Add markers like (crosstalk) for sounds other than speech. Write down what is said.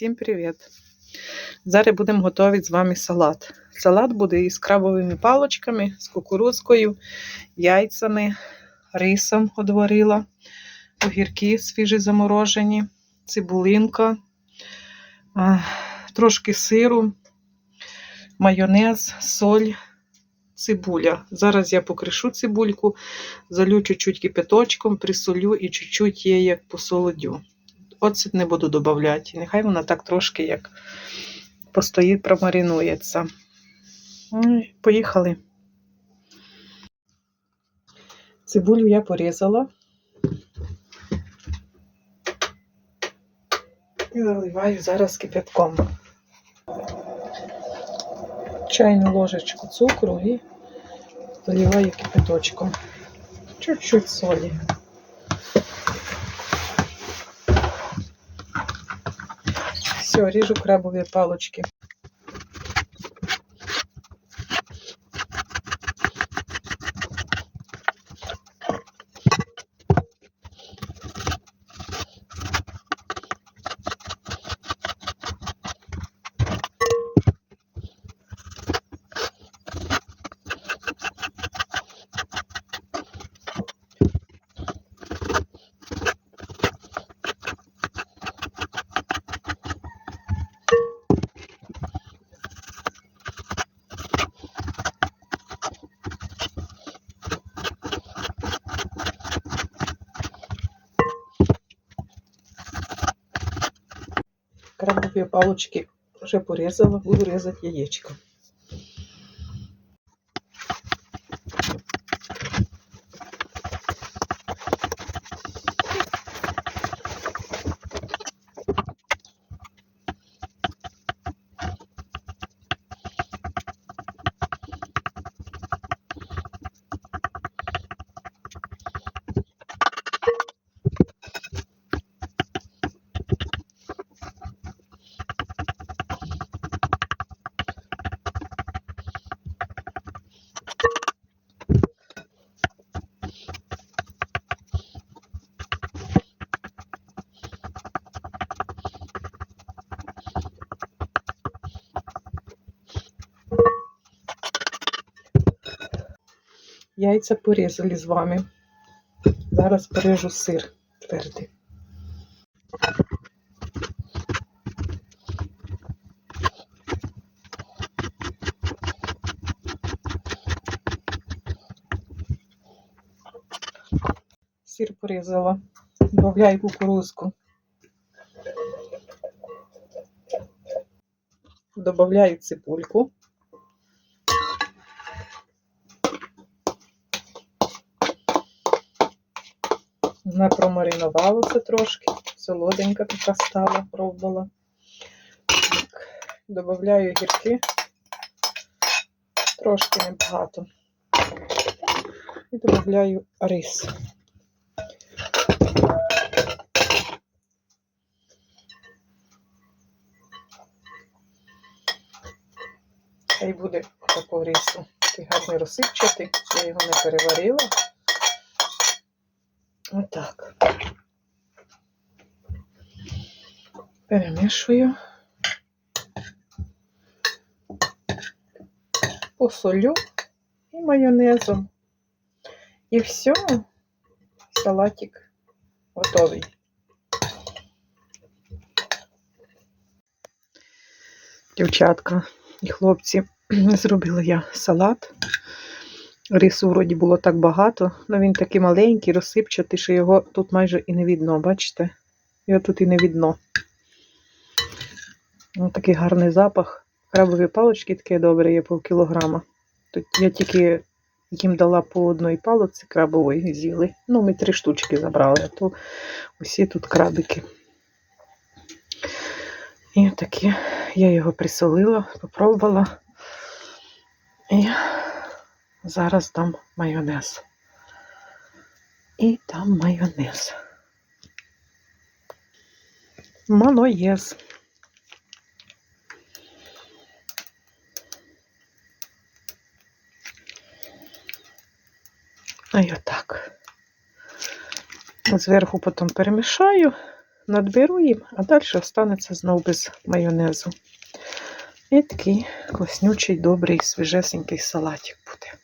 Всім привіт! Зараз будемо готувати з вами салат. Салат буде із крабовими палочками, з кукурузкою, яйцями, рисом одварила, огірки свіжі заморожені, цибулинка, трошки сиру, майонез, соль, цибуля. Зараз я покришу цибульку, залю чуть-чуть кипяточком, присолю і чуть-чуть її як посолодю. Оцет не буду додавати. Нехай вона так трошки як постоїть, промаринується. Ну, Поїхали. Цибулю я порізала. І заливаю зараз кипятком. Чайну ложечку цукру і заливаю кипяточком. Чуть-чуть солі. Все, ріжу крабові палочки. Крабові палочки вже порізала, буду різати яєчко. Яйця порізали з вами. Зараз поріжу сир твердий. Сир порізала. Добавляю кукурузку. Добавляю цибульку. Вона промаринувалася трошки, солоденька така стала, пробувала. Добавляю гірки, трошки небагато. І додаю рис. Хай буде такого рису. Такий гарний розсипчатий, я його не переварила. Отак. Перемішую. Посолю і майонезом. І все, салатик готовий. Дівчатка і хлопці, (clears throat) зробила я салат. Рису вроді було так багато, але він такий маленький, розсипчатий, що його тут майже і не видно, бачите? Його тут і не видно. Ось такий гарний запах. Крабові палочки такі добрі, є пів кілограма. Тут я тільки їм дала по одній палоці крабової з'їли. Ну, ми три штучки забрали, а то усі тут крабики. І таке я його присолила, попробувала. І Зараз дам майонез. І там майонез. Малоєз. А я так. Зверху потім перемішаю надберу їм, а далі останеться знову без майонезу. І такий класнючий, добрий, свіжесенький салатик буде.